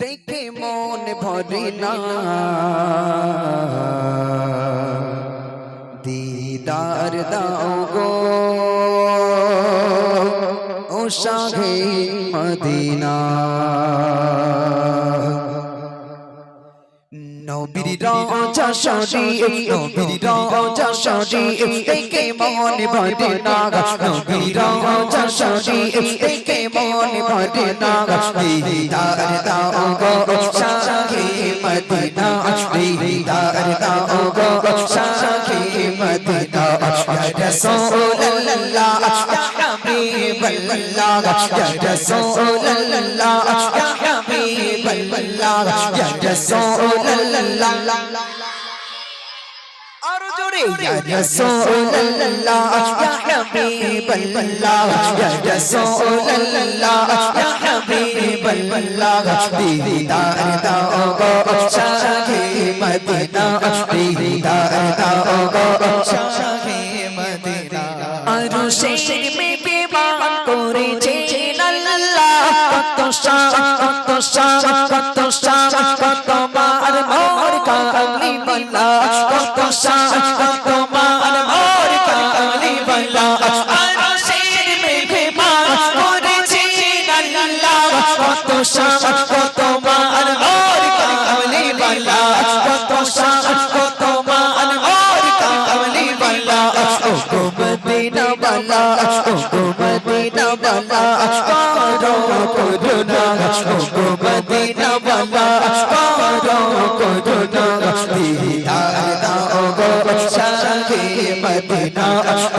দেখে মন ভরে না। দিদার দাও গো। ও শাহে মদিনা। নবীর রাজা শরী নবীর রাজা শরী দেখে মন ভরে না। নবীর রাজা শরী দেখে মন ভরে না দিদার দাও গো শাহে মদিনা দিদার দাও গো শাহে মদিনা রাসূলুল্লাহ হাবিবাল্লাহ রাসূলুল্লাহ হাবিবাল্লাহ রাসূলুল্লাহ জোরে ইয়া রাসূলুল্লাহ ইয়া হাবিবাল্লাহ ইয়া রাসূলুল্লাহ ইয়া হাবিবাল্লাহ দিদার দাও গো শাহে মদিনা দিদার দাও গো শাহে মদিনা আর মে বিমান করেছে আল্লাহ কত শাহ কত শাহ শাহ কত মার কালি বল্লা আর শের মে করেছে আল্লাহ কত শাহ কত মার কালি বল্লা কত শাহ কত মার কালি বল্লা ও মদিনা বালা। ও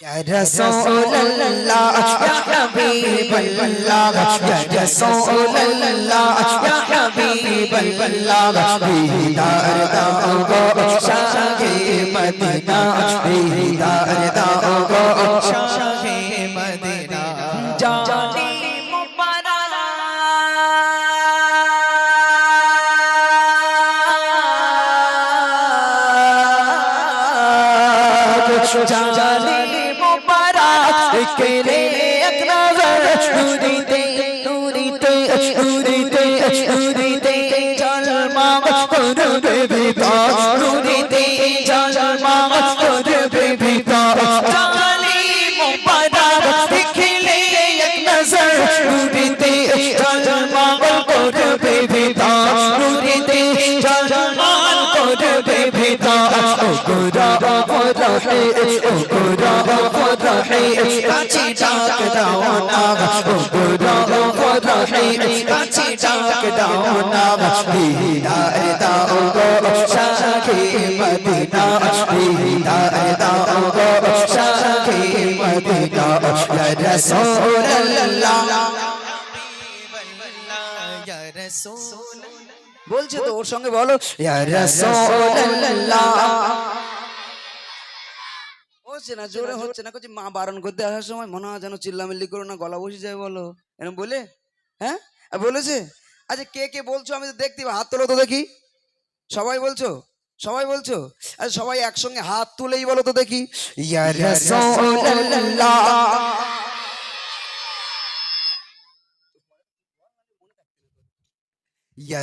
Ya Rasulallah, Ya Habiballah, Ya Rasulallah, Ya Habiballah, Bidar da'ogo, Shah-e Madina, Bidar da'ogo, Shah-e নুরিতে নুরিতে নুরিতে নুরিতে Jalma করবে ভিতর নুরিতে জলমা করবে ভিতর জালি মুবারক দেখিলে এক নজর। নুরিতে জলমা করবে ভিতর নুরিতে জলমা করবে ও গোরা গোরা ফরহে কাছে ডাক দাও না ও গোরা ফরহে কাছে ডাক দাও না দিদার দাও গো শাহে মদিনা দিদার দাও গো শাহে মদিনা ইয়া রাসূলুল্লাহ ইয়া রাসূল বলছে তো ওর সঙ্গে বলো। ইয়া হচ্ছে না? জোরে হচ্ছে না? মা বারণ করতে আসার সময় মনে হয় যেন চিল্লামিল্লি করো না গলা বসে যায় বলো। এরকম বলে? হ্যাঁ? আর বলেছে? আচ্ছা কে কে বলছো? আমি তো দেখতে হাত তোলো তো দেখি। সবাই বলছো? সবাই বলছো? আর সবাই একসঙ্গে হাত তুলেই বলো তো দেখি। ইয়া রাসূলুল্লাহ। ইয়া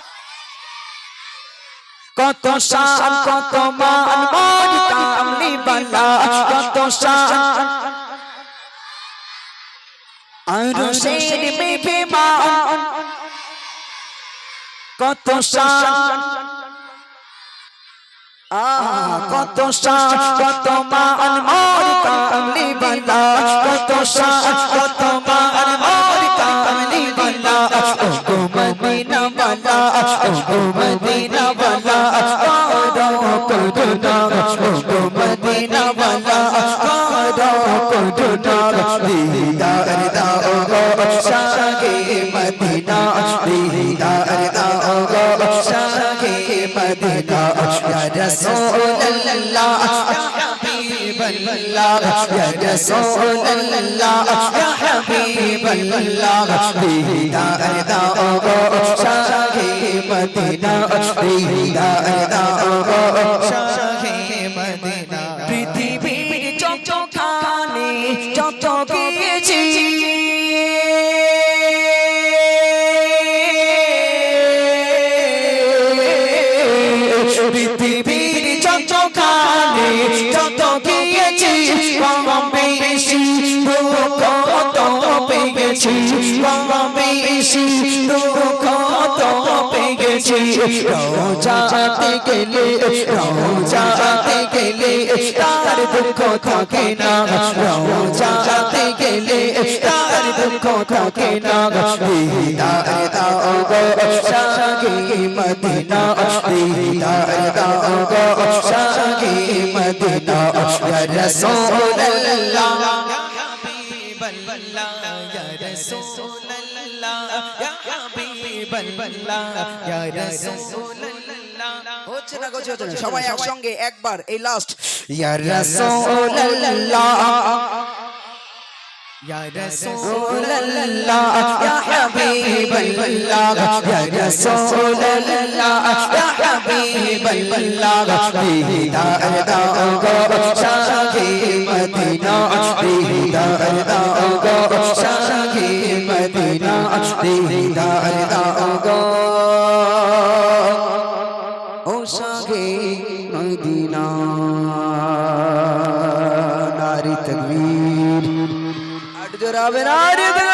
কত শান, কত মান, মন কামলি বালা, কত শান। আরশের বিবেমান কত শান। কত শান, কত মান, মন কামলি কত শান, কত মান, মন কামলি বালা। ও মদিনা বালা ও মদিনা ইয়া রাসূলুল্লাহ ইয়া হাবিবাল্লাহ ইয়া রাসূলুল্লাহ ইয়া হাবিবাল্লাহ দিদার দাও গো শাহে মদিনা দিদার দাও গো শাহে কম বেশি, দুঃখ তো পেয়েছি কম বেশি, দুঃখ তো পেয়েছি রোজাতে গেলে রোজাতে গেলে তার দুঃখ থাকে না। রোজাতে গেলে তার দুঃখ থাকে না। দিদার দাও গো মদিনা। রাসূলুল্লাহ হচ্ছে না হচ্ছে হচ্ছে সবাই একসঙ্গে একবার এই লাস্ট ইয়া রাসূলুল্লাহ يا رسول الله يا حبيب الله يا رسول الله يا حبيب الله به داغو شاهي مدينة ديدار داغو شاهي مدينة ديدار داغو হবে না আরে দেখবে